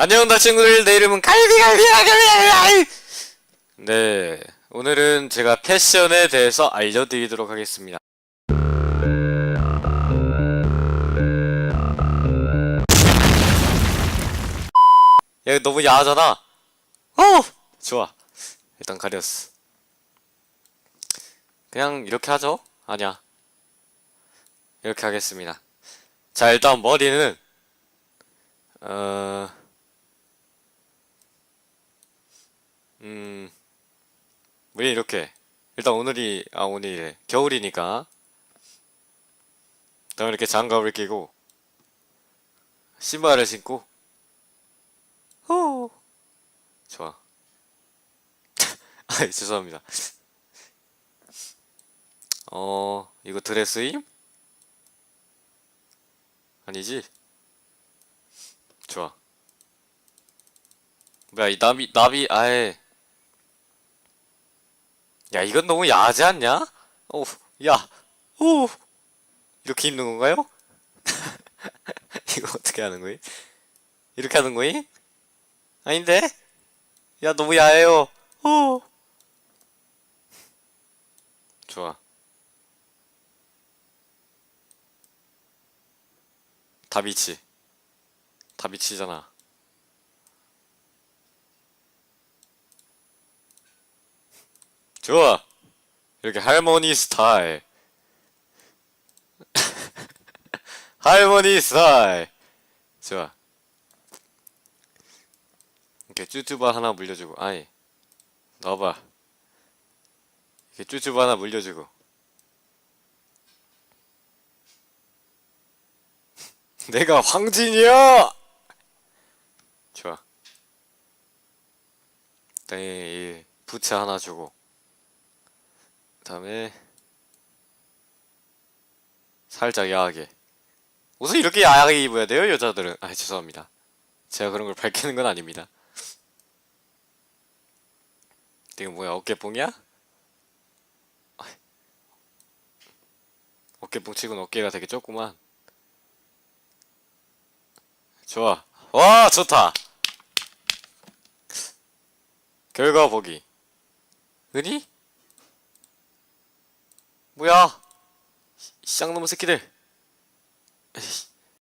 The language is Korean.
안녕 다 친구들. 내 이름은 갈비갈비갈비갈비 네 오늘은 제가 패션에 대해서 알려드리도록 하겠습니다. 야 너무 야하잖아. 어! 좋아. 일단 가렸어. 그냥 이렇게 하죠? 아니야. 이렇게 하겠습니다. 자 일단 머리는 어 음, 왜 이렇게? 일단 오늘이, 아, 오늘이래. 겨울이니까. 다음 이렇게 장갑을 끼고, 신발을 신고, 호! 좋아. 아, 죄송합니다. 어, 이거 드레스임? 아니지? 좋아. 뭐야, 이 나비, 나비, 아예. 야, 이건 너무 야하지 않냐? 오, 야, 오! 이렇게 입는 건가요? 이거 어떻게 하는 거임? 이렇게 하는 거임? 아닌데? 야, 너무 야해요. 오! 좋아. 다비치. 다비치잖아. 좋아. 이렇게 할머니 스타일. 할머니 스타일. 좋아. 이렇게 쭈쭈바 하나 물려주고, 아니, 넣어봐. 이렇게 쭈쭈바 하나 물려주고. 내가 황진이야! 좋아. 네, 이 부츠 하나 주고. 다음에 살짝 야하게. 옷을 이렇게 야하게 입어야 돼요 여자들은. 아 죄송합니다. 제가 그런 걸 밝히는 건 아닙니다. 이거 뭐야 어깨뽕이야? 어깨뽕 치고는 어깨가 되게 좁구만. 좋아. 와 좋다! 결과 보기. 으니? 뭐야? 쌍놈의 새끼들.